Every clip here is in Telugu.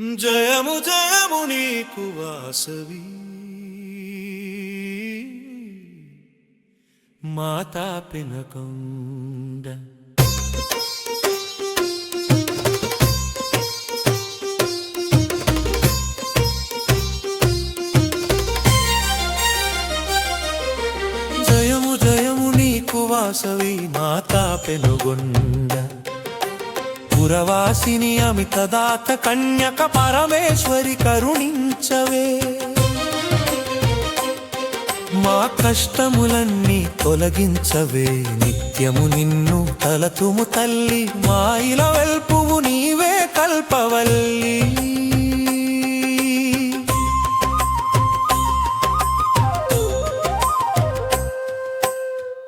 జయము జయము నీకు వాసవి. మాతా పినకొండ. జయము జయము నీకు వాసవి మాతా పెనుగొండ. పురవాసిని అమితదాత కన్యక పరమేశ్వరి కరుణించవే. మా కష్టములన్నీ తొలగించవే. నిత్యము నిన్ను తలతుము తల్లి మా ఇల వెల్పువు నీవే కల్పవల్లి.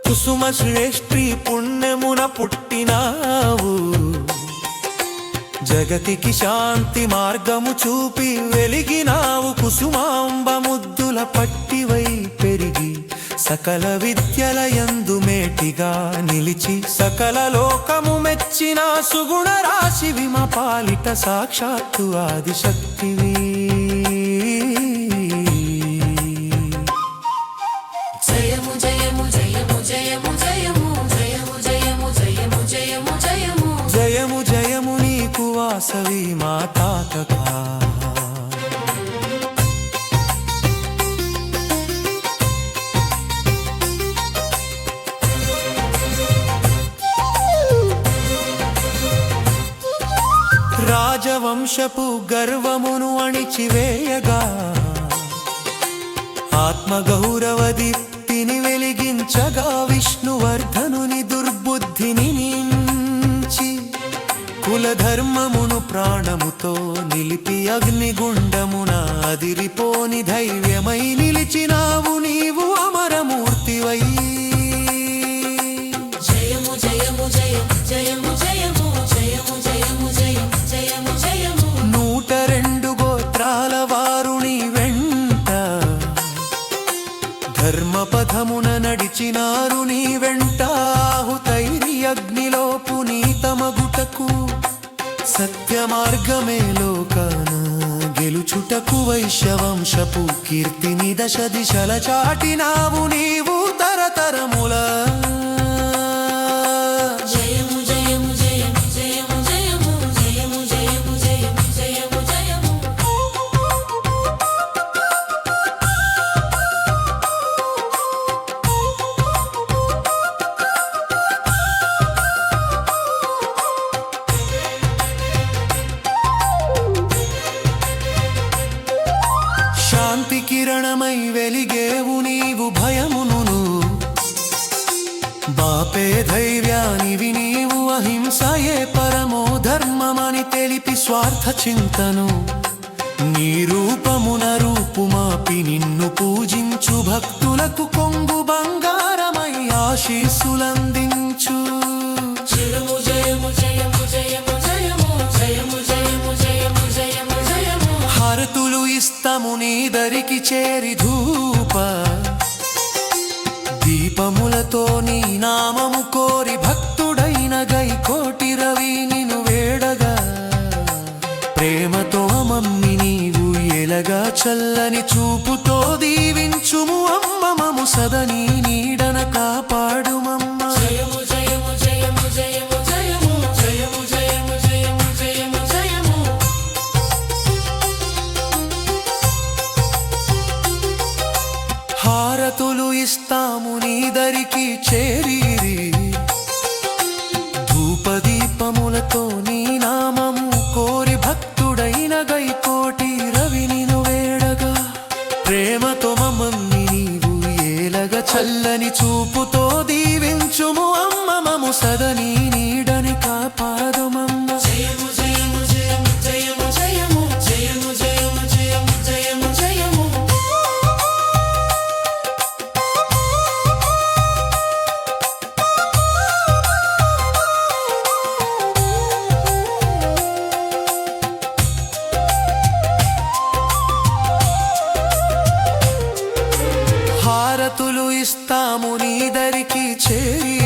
కుసుమ శ్రేష్ఠి పుణ్యమున పుట్టినావు. జగతికి శాంతి మార్గము చూపి వెలిగినావు కుసుమాంబ ముద్దుల పట్టివై పెరిగి సకల విద్యల యందు మేటిగా నిలిచి సకల లోకము మెచ్చిన సుగుణ రాశి విమ పాలిట సాక్షాత్తు ఆదిశక్తివి. రాజవంశపు గర్వమును అణిచివేయగా. ఆత్మగౌరవ దీప్తిని వెలిగించగా విష్ణువర్ధనుని దుర్బుద్ధిని నించి కులధర్మమును ప్రాణముతో నిలిపి అగ్నిగుండమున అదిరిపోని ధైర్యమై నిలిచినావు నీవు అమ ధర్మపథమున నడిచినారు నీ వెంట ఆహుతైరి అగ్నిలో పునీతమగుటకు సత్య మార్గమే లోకాన గెలుచుటకు వైశవంశపు కీర్తిని దశ దిశల చాటినావు నీవు తరతరముల. కిరణమై వెలిగేవు నీవు భయమును బాపే ధైర్యానివి నీవు అహింసయే పరమో ధర్మమని తెలిపి స్వార్థ చింతను. నీ రూపమున రూపుమాపి నిన్ను పూజించు భక్తులకు కొంగు బంగారమై ఆశీస్సులందించు. జయము జయము జయము జయము జయము జయము జయము జయము జయము జయము. హారతులు ఇస్తాము నీ దరికి చేరి కోరి భక్తుడైన గై కోటి రవి నిను వేడగా. ప్రేమతో మమ్మి నీవు ఎలగా చల్లని చూపుతో ఇస్తాము నీ దరికి చేరి ధూపదీపములతో నీ నామము కోరి భక్తుడైన గైకోటి రవిని వేడగా. ప్రేమతో మమ్మల్ని నీవు ఏలగ చల్లని చూపుతో దీవించుము. అమ్మ మము సదని నీడని కాపాడు సమర్పిస్తాము నీదరికి చేరి.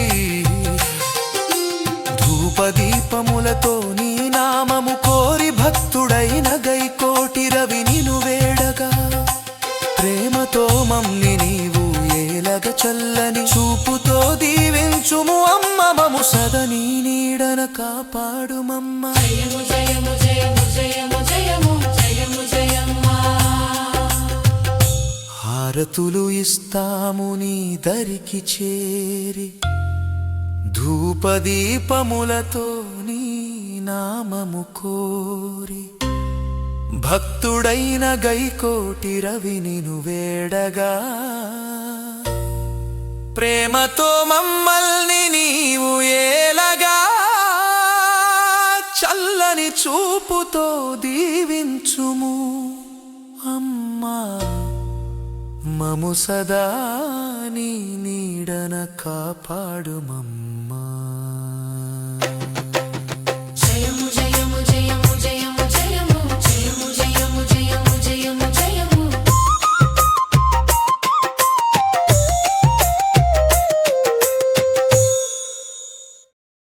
ధూపదీపములతో నీ నామము కోరి భక్తుడైన గైకోటి రవి నిను వేడగా. ప్రేమతో మమ్మి నీవు ఏలగ చల్లని చూపుతో దీవించుము అమ్మ మము సద నీ నీడన కాపాడు మమ్మ హారతులు ఇస్తాము నీ దరికి చేరి. ధూపదీపములతో నీ నామము కోరి. భక్తుడైన గైకోటి రవి నిను వేడగా. ప్రేమతో మమ్మల్ని నీవు ఏలగా. చల్లని చూపుతో దీవించుము అమ్మా. మము సదా నీ నీడన కాపాడుమమ్మా.